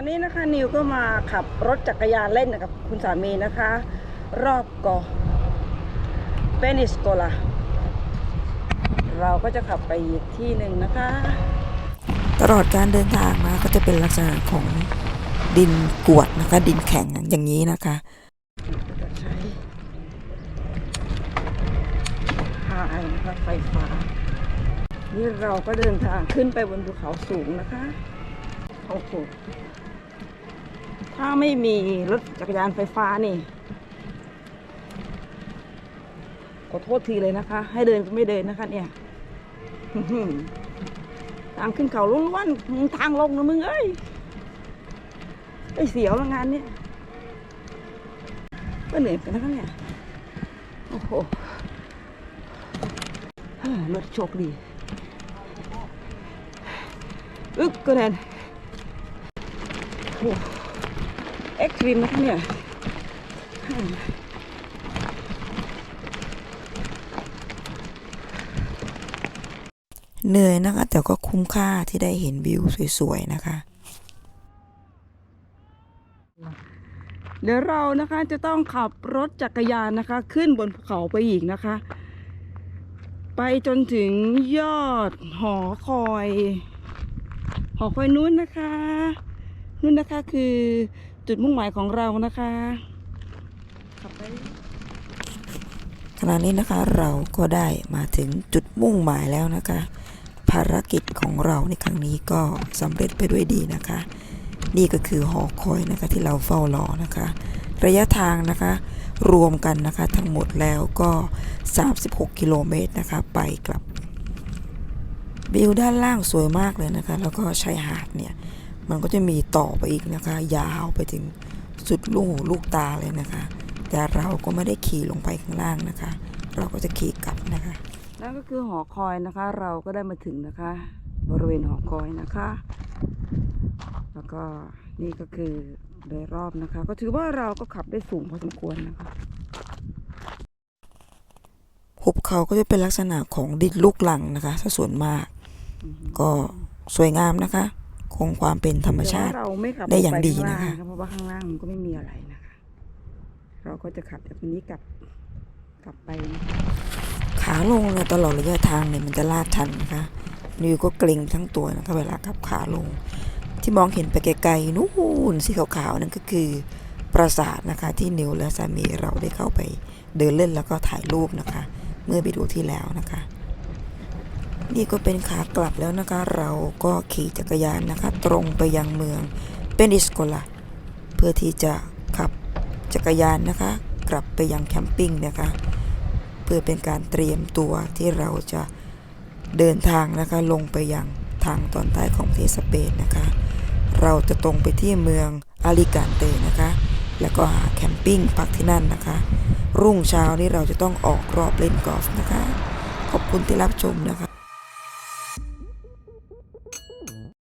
วันนี้นะคะนิวก็มาขับรถจักรยานเล่นกับคุณสามีนะคะ รอบเกาะเปนิสโกลาเราก็จะขับไปอีกที่หนึ่งนะคะ ตลอดการเดินทางนะก็จะเป็นลักษณะของดินกรวดนะคะ ดินแข็งอย่างนี้นะคะจะใช้พายนะคะไฟฟ้า นี่เราก็เดินทางขึ้นไปบนภูเขาสูงนะคะ โอ้โหถ้าไม่มีรถจักรยานไฟฟ้านี่ ขอโทษทีเลยนะคะ ให้เดินก็ไม่เดินนะคะ เนี่ยทางขึ้นเขาลุ่งวันทางลงนะมึงเอ้ยไอเสียวงานเนี่ยก็เหนื่อยเหมือนกันนะคะเนี่ย โอ้โหรถโชคดีอึกก็แดน โอ้เอ็กตรีมนะคะเนี่ยอืมเหนื่อยนะคะ แต่ก็คุ้มค่าที่ได้เห็นวิวสวยๆนะคะ เดี๋ยวเรานะคะจะต้องขับรถจักรยานนะคะ ขึ้นบนภูเขาไปอีกนะคะ ไปจนถึงยอดหอคอย หอคอยนู้นนะคะ นู้นนะคะคือจุดมุ่งหมายของเรานะคะขับไปขณะนี้นะคะเราก็ได้มาถึงจุดมุ่งหมายแล้วนะคะ ภารกิจของเราในครั้งนี้ก็สำเร็จไปด้วยดีนะคะ นี่ก็คือหอคอยนะคะที่เราเฝ้ารอนะคะ ระยะทางนะคะรวมกันนะคะทั้งหมดแล้วก็ 36 กิโลเมตรนะคะไปกลับวิวด้านล่างสวยมากเลยนะคะ แล้วก็ชายหาดเนี่ย มันก็จะมีต่อไปอีกนะคะ ยาวไปถึงสุดลูกหูลูกตาเลยนะคะ แต่เราก็ไม่ได้ขี่ลงไปข้างล่างนะคะ เราก็จะขี่กลับนะคะ นั่นก็คือหอคอยนะคะ เราก็ได้มาถึงนะคะ บริเวณหอคอยนะคะ แล้วก็นี่ก็คือโดยรอบนะคะ ก็ถือว่าเราก็ขับได้สูงพอสมควรนะคะหุบเขาก็จะเป็นลักษณะของดินลูกหลังนะคะ ถ้าส่วนมาก ก็สวยงามนะคะ คงความเป็นธรรมชาติแต่ว่เราไม่ขับได้อย่างลปดีข้ล่นะคะ เพราะว่าข้างล่างมันก็ไม่มีอะไรนะคะ เราก็จะขับจากตรงนี้กลับกลับไปนะขาลงเนี่ยตลอดระยะทางเนี่ยมันจะลาดชันนะคะนิวก็เกรงทั้งตัวนะคะเวลาขับขาลง ที่มองเห็นไปไกลๆนู่นสีขาวๆนั่นก็คือปราสาทนะคะ ที่นิวและสามีเราได้เข้าไปเดินเล่นแล้วก็ถ่ายรูปนะคะ เมื่อไปดูที่แล้วนะคะ นี่ก็เป็นขากลับแล้วนะคะ เราก็ขี่จักรยานนะคะ ตรงไปยังเมืองเปนิสโกลาเพื่อที่จะขับจักรยานนะคะ กลับไปยังแคมปิ้งนะคะ เพื่อเป็นการเตรียมตัวที่เราจะเดินทางนะคะลงไปยังทางตอนใต้ของประเทศสเปนนะคะ เราจะตรงไปที่เมืองอาลิกานเตนะคะ แล้วก็หาแคมปิ้งพักที่นั่นนะคะ รุ่งเช้านี้เราจะต้องออกรอบเล่นกอล์ฟนะคะ ขอบคุณที่รับชมนะคะ